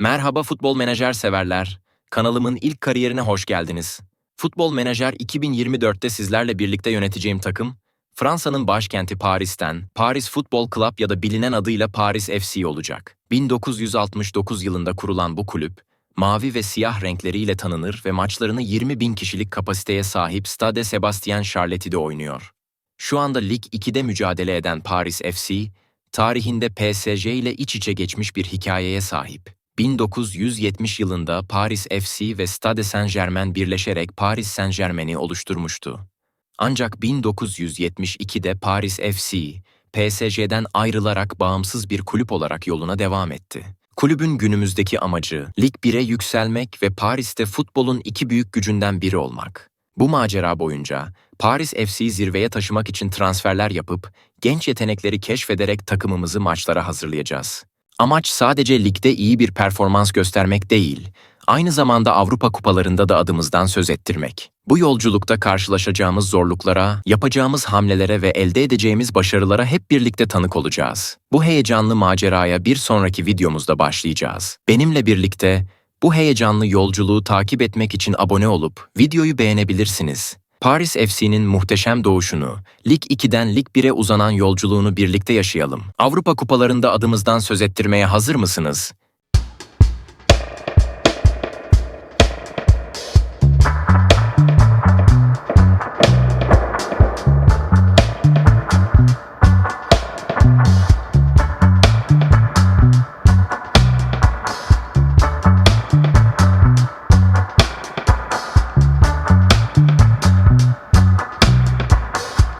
Merhaba futbol menajer severler. Kanalımın ilk kariyerine hoş geldiniz. Futbol Menajer 2024'te sizlerle birlikte yöneteceğim takım, Fransa'nın başkenti Paris'ten Paris Football Club ya da bilinen adıyla Paris FC olacak. 1969 yılında kurulan bu kulüp, mavi ve siyah renkleriyle tanınır ve maçlarını 20 bin kişilik kapasiteye sahip Stade Sébastien Charlette'de oynuyor. Şu anda Lig 2'de mücadele eden Paris FC, tarihinde PSG ile iç içe geçmiş bir hikayeye sahip. 1970 yılında Paris FC ve Stade Saint-Germain birleşerek Paris Saint-Germain'i oluşturmuştu. Ancak 1972'de Paris FC, PSG'den ayrılarak bağımsız bir kulüp olarak yoluna devam etti. Kulübün günümüzdeki amacı, Lig 1'e yükselmek ve Paris'te futbolun iki büyük gücünden biri olmak. Bu macera boyunca Paris FC'yi zirveye taşımak için transferler yapıp genç yetenekleri keşfederek takımımızı maçlara hazırlayacağız. Amaç sadece ligde iyi bir performans göstermek değil, aynı zamanda Avrupa kupalarında da adımızdan söz ettirmek. Bu yolculukta karşılaşacağımız zorluklara, yapacağımız hamlelere ve elde edeceğimiz başarılara hep birlikte tanık olacağız. Bu heyecanlı maceraya bir sonraki videomuzda başlayacağız. Benimle birlikte bu heyecanlı yolculuğu takip etmek için abone olup videoyu beğenebilirsiniz. Paris FC'nin muhteşem doğuşunu, Lig 2'den Lig 1'e uzanan yolculuğunu birlikte yaşayalım. Avrupa kupalarında adımızdan söz ettirmeye hazır mısınız?